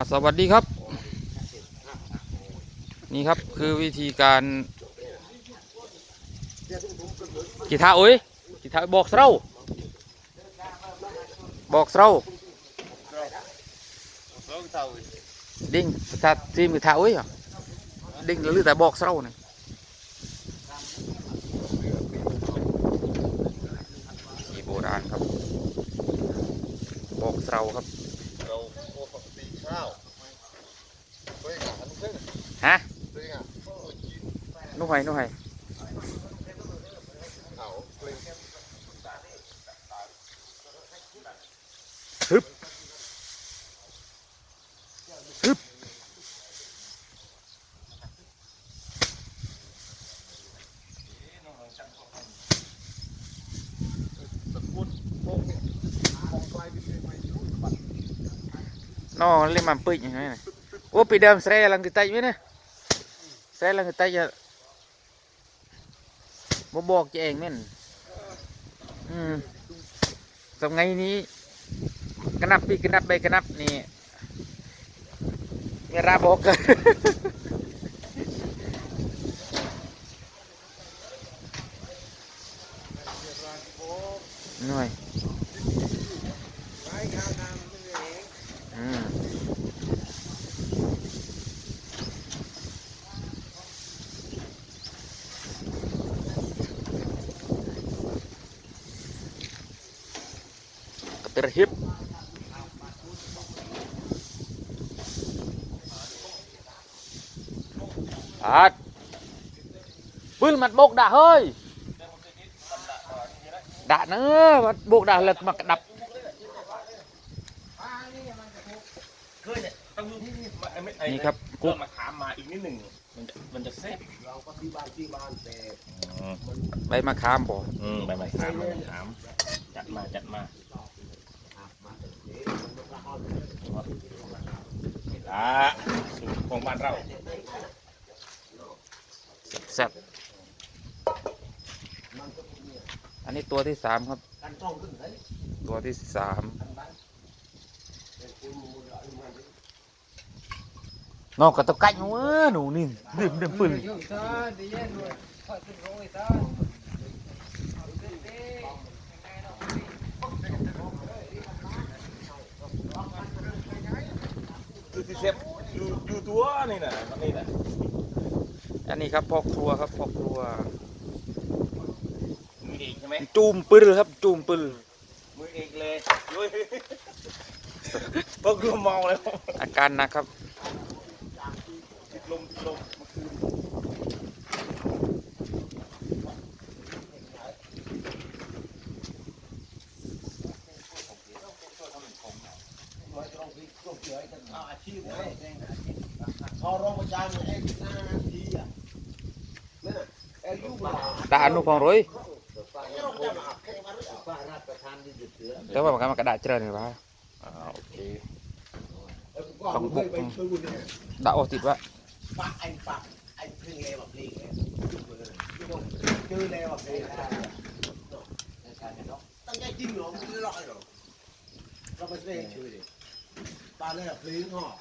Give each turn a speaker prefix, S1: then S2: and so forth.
S1: สวัสดีครับ นี่ครับคือวิธีการกีทาโอ้ยกีทาบอกเราบอกเราดิ้งภาษาจีนกีทาโอ้ยดิ้งหรือแต่บอกเราเนี่ยโบราณครับ บอกเราครับ
S2: ตีข้าวเฮ้ยหันขึ้น
S1: ฮะ
S2: เฮ้ยอะโอ้ยกิน
S1: นุ่งไห้นุ่งไห้
S2: เอาเปล่ง
S1: ฮึบฮึบ
S2: ตะกุนโป่งมองไกลไปเลยไม่รู้บัด
S1: No, le mampui. Oh, pidam saya lang kita ini. Saya lang kita ya. บ่บอกเองแม่น อืมสมัยนี้กระนับปีกระนับใบกระนับนี่เวราบอกกันหน่อยอืม ตรฮิปอาดบึ้ลมัดบกด่าเฮ้ยด่าเนื้อมัดบกด่าเลิกมากระดับนี่ครับ
S3: กุ๊
S1: ก
S3: มาถามมาอีกนิดหนึ่งมันจะมันจะเซ็ต
S2: เราก็ที่บ้านที่บ้านแต่
S1: ใบมะขามบ่
S3: ใบม้ถามใบม้ถามจัดมาจัดมา อ่าสูตรของบ้านเรา
S1: แซ่บอันนี้ตัวที่สามครับ ตัวที่สามนอกกับตะกัยเว้อหนูนี่ดื่มดื่มปืน
S3: คือที่เซ็ตอยู่อยู่ตัวนี่นะมันนี่นะ
S1: อันนี้ครับพ่อครัวครับพ่อครัว
S3: มือเองใช่ไหม
S1: จูมปืนครับจูมปืน
S3: มือเองเลยยุ้ยพวกกูมองแล้ว
S1: อาการหนักครับ
S3: ติดลมติดลมเมื่อคืน
S2: อาชีพเลยพอรองประจานเองหน้านาทีอะนั่นน่ะเอ้ยุบมา
S1: ด่าอนุพงษ์ร้อย
S2: เราจะมาแข่งมาหรือเปล่ารับประทานที่หยุดเสือ
S1: แต่ว่ามันกระดาษเจริญหรือเปล่า
S3: อ่าโอเค
S2: ต้องบุกไปช่วยเนี่ย
S1: ด่าโอติดว่า
S2: ปะไอ้ปะไอ้เพลงเลวแบบเพลงเลยชื่อเลวแบบเพลงตั้งใจจริงเหรอไม่ได้หลอกหรอเราไปเล่นชื่อดิ ปลาเลวเพลงหอบ